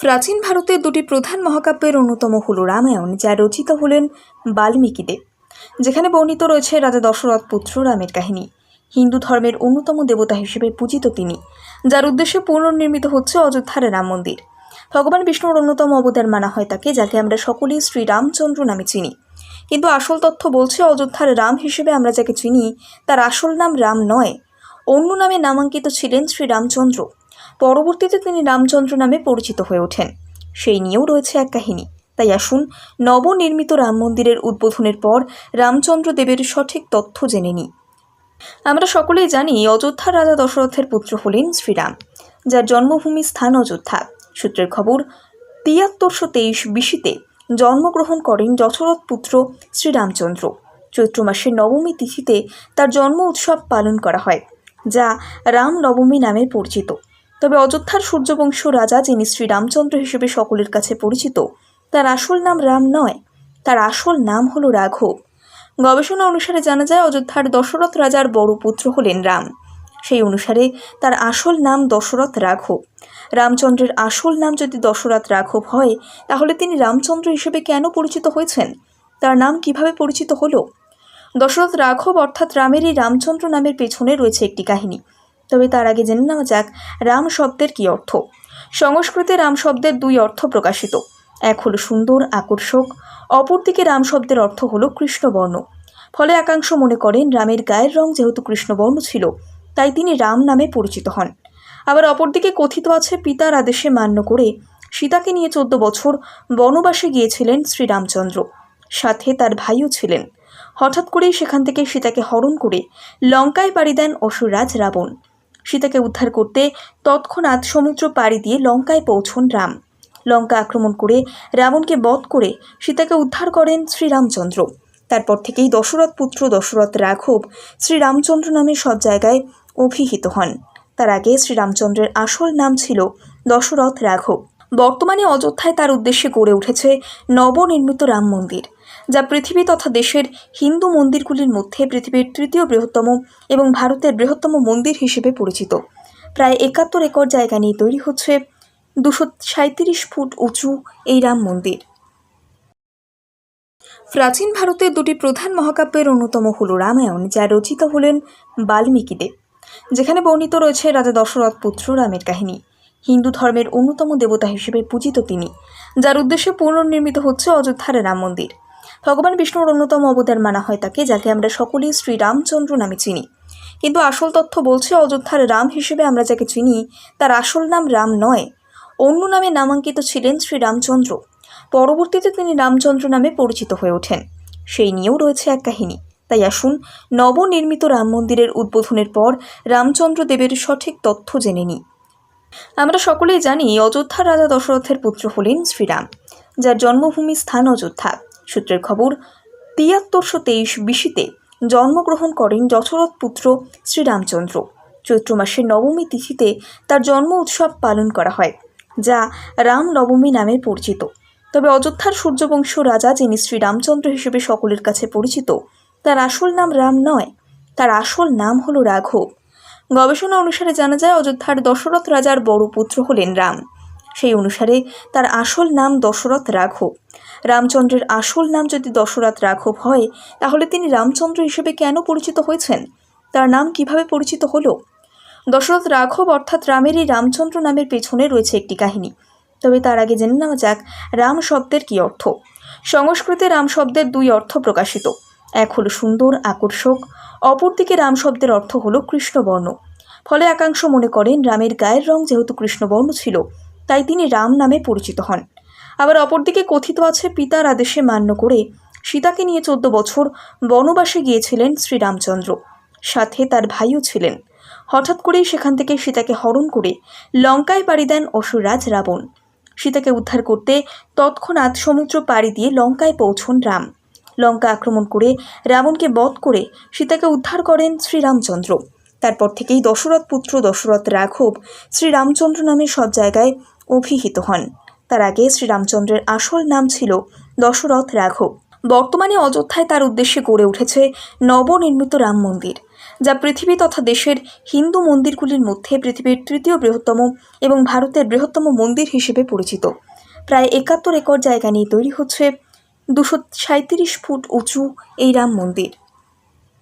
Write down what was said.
প্রাচীন ভারতের দুটি প্রধান মহাকাব্যের অন্যতম হল রামায়ণ, যা রচিত হলেন বাল্মীকিদেব যেখানে বর্ণিত রয়েছে রাজা দশরথ পুত্র রামের কাহিনী। হিন্দু ধর্মের অন্যতম দেবতা হিসেবে পূজিত তিনি, যার উদ্দেশ্যে পুনর্নির্মিত হচ্ছে অযোধ্যার রাম মন্দির। ভগবান বিষ্ণুর অন্যতম অবদান মানা হয় তাকে, যাকে আমরা সকলেই শ্রীরামচন্দ্র নামে চিনি। কিন্তু আসল তথ্য বলছে, অযোধ্যার রাম হিসেবে আমরা যাকে চিনি, তার আসল নাম রাম নয়। অন্য নামে নামাঙ্কিত ছিলেন শ্রীরামচন্দ্র। পরবর্তীতে তিনি রামচন্দ্র নামে পরিচিত হয়ে ওঠেন। সেই নিয়েও রয়েছে এক কাহিনী। তাই আসুন নবনির্মিত রাম মন্দিরের উদ্বোধনের পর রামচন্দ্র দেবের সঠিক তথ্য জেনে নিই। আমরা সকলেই জানি অযোধ্যার রাজা দশরথের পুত্র হলেন শ্রীরাম, যার জন্মভূমি স্থান অযোধ্যা। সূত্রের খবর তিয়াত্তরশো তেইশ বিশিতে জন্মগ্রহণ করেন যশরথ পুত্র শ্রীরামচন্দ্র। চৈত্র মাসের নবমী তিথিতে তার জন্ম উৎসব পালন করা হয়, যা রাম নবমী নামে পরিচিত। তবে অযোধ্যার সূর্যবংশ রাজা, যিনি শ্রীরামচন্দ্র হিসেবে সকলের কাছে পরিচিত, তার আসল নাম রাম নয়, তার আসল নাম হল রাঘব। গবেষণা অনুসারে জানা যায়, অযোধ্যার দশরথ রাজার বড় পুত্র হলেন রাম। সেই অনুসারে তার আসল নাম দশরথ রাঘব। রামচন্দ্রের আসল নাম যদি দশরথ রাঘব হয়, তাহলে তিনি রামচন্দ্র হিসেবে কেন পরিচিত হয়েছেন? তার নাম কীভাবে পরিচিত হলো? দশরথ রাঘব অর্থাৎ রামের এই রামচন্দ্র নামের পেছনে রয়েছে একটি কাহিনী। তবে তার আগে জেনে নেওয়া যাক রাম শব্দের কী অর্থ। সংস্কৃতে রাম শব্দের দুই অর্থ প্রকাশিত। এক হলো সুন্দর, আকর্ষক। অপরদিকে রাম শব্দের অর্থ হলো কৃষ্ণবর্ণ। ফলে একাংশ মনে করেন রামের গায়ের রং যেহেতু কৃষ্ণবর্ণ ছিল, তাই তিনি রাম নামে পরিচিত হন। আবার অপরদিকে কথিত আছে, পিতার আদেশে মান্য করে সীতাকে নিয়ে চোদ্দ বছর বনবাসে গিয়েছিলেন শ্রীরামচন্দ্র। সাথে তার ভাইও ছিলেন। হঠাৎ করেই সেখান থেকে সীতাকে হরণ করে লঙ্কায় পাড়ি দেন অসুররাজ রাবণ। সীতাকে উদ্ধার করতে তৎক্ষণাৎ সমুদ্র পাড়ি দিয়ে লঙ্কায় পৌঁছন রাম। লঙ্কা আক্রমণ করে রাবণকে বধ করে সীতাকে উদ্ধার করেন শ্রীরামচন্দ্র। তারপর থেকেই দশরথ পুত্র দশরথ রাঘব শ্রীরামচন্দ্র নামে সব জায়গায় অভিহিত হন। তার আগে শ্রীরামচন্দ্রের আসল নাম ছিল দশরথ রাঘব। বর্তমানে অযোধ্যায় তার উদ্দেশ্যে গড়ে উঠেছে নবনির্মিত রাম মন্দির। যা পৃথিবী তথা দেশের হিন্দু মন্দিরগুলির মধ্যে পৃথিবীর তৃতীয় বৃহত্তম এবং ভারতের বৃহত্তম মন্দির হিসেবে পরিচিত। প্রায় একাত্তর একর জায়গা নিয়ে তৈরি হচ্ছে দুশো সাঁত্রিশ ফুট উঁচু এই রাম মন্দির। প্রাচীন ভারতের দুটি প্রধান মহাকাব্যের অন্যতম হল রামায়ণ, যা রচিত হলেন বাল্মীকিদেব যেখানে বর্ণিত রয়েছে রাজা দশরথ পুত্র রামের কাহিনী। হিন্দু ধর্মের অন্যতম দেবতা হিসেবে পূজিত তিনি, যার উদ্দেশ্যে পুনর্নির্মিত হচ্ছে অযোধ্যার রাম মন্দির। ভগবান বিষ্ণুর অন্যতম অবতার মানা হয় তাকে, যাকে আমরা সকলেই শ্রীরামচন্দ্র নামে চিনি। কিন্তু আসল তথ্য বলছে, অযোধ্যার রাম হিসেবে আমরা যাকে চিনি, তার আসল নাম রাম নয়। অন্য নামে নামাঙ্কিত ছিলেন শ্রীরামচন্দ্র। পরবর্তীতে তিনি রামচন্দ্র নামে পরিচিত হয়ে ওঠেন। সেই নিয়েও রয়েছে এক কাহিনী। তাই আসুন, নবনির্মিত রাম মন্দিরের উদ্বোধনের পর রামচন্দ্র দেবের সঠিক তথ্য জেনে নিই। আমরা সকলেই জানি, অযোধ্যার রাজা দশরথের পুত্র হলেন শ্রীরাম, যার জন্মভূমি স্থান অযোধ্যা। সূত্রের খবর, তিয়াত্তরশো তেইশ বিশিতে জন্মগ্রহণ করেন যশরথ পুত্র শ্রীরামচন্দ্র। চৈত্র মাসের নবমী তিথিতে তার জন্ম উৎসব পালন করা হয়, যা রাম নবমী নামে পরিচিত। তবে অযোধ্যার সূর্যবংশ রাজা যিনি শ্রীরামচন্দ্র হিসেবে সকলের কাছে পরিচিত, তার আসল নাম রাম নয়, তার আসল নাম হলো রাঘব। গবেষণা অনুসারে জানা যায়, অযোধ্যার দশরথ রাজার বড় পুত্র হলেন রাম। সেই অনুসারে তার আসল নাম দশরথ রাঘব। রামচন্দ্রের আসল নাম যদি দশরথ রাঘব হয়, তাহলে তিনি রামচন্দ্র হিসেবে কেন পরিচিত হয়েছেন? তার নাম কীভাবে পরিচিত হলো? দশরথ রাঘব অর্থাৎ রামের এই রামচন্দ্র নামের পেছনে রয়েছে একটি কাহিনী। তবে তার আগে জেনে নেওয়া যাক রাম শব্দের কী অর্থ। সংস্কৃতে রাম শব্দের দুই অর্থ প্রকাশিত। এক হলো সুন্দর, আকর্ষক, অপরদিকে রাম শব্দের অর্থ হলো কৃষ্ণবর্ণ। ফলে একাংশ মনে করেন রামের গায়ের রং যেহেতু কৃষ্ণবর্ণ ছিল। তাই তিনি রাম নামে পরিচিত হন। আবার অপরদিকে কথিত আছে, পিতার আদেশে মান্য করে সীতাকে নিয়ে চোদ্দ বছর বনবাসে গিয়েছিলেন শ্রীরামচন্দ্র। সাথে তার ভাইও ছিলেন। হঠাৎ করেই সেখান থেকে সীতাকে হরণ করে লঙ্কায় পাড়ি দেন অসুররাজ রাবণ। সীতাকে উদ্ধার করতে তৎক্ষণাৎ সমুদ্র পাড়ি দিয়ে লঙ্কায় পৌঁছন রাম। লঙ্কা আক্রমণ করে রাবণকে বধ করে সীতাকে উদ্ধার করেন শ্রীরামচন্দ্র। তারপর থেকেই দশরথ পুত্র, দশরথ রাঘব শ্রীরামচন্দ্র নামে সব জায়গায় অভিহিত হন। তার আগে শ্রীরামচন্দ্রের আসল নাম ছিল দশরথ রাঘব। বর্তমানে অযোধ্যায় তার উদ্দেশ্যে গড়ে উঠেছে নবনির্মিত রাম মন্দির, যা পৃথিবী তথা দেশের হিন্দু মন্দিরগুলির মধ্যে পৃথিবীর তৃতীয় বৃহত্তম এবং ভারতের বৃহত্তম মন্দির হিসেবে পরিচিত। প্রায় একাত্তর একর জায়গা নিয়ে তৈরি হচ্ছে দুশো ফুট উঁচু এই রাম মন্দির।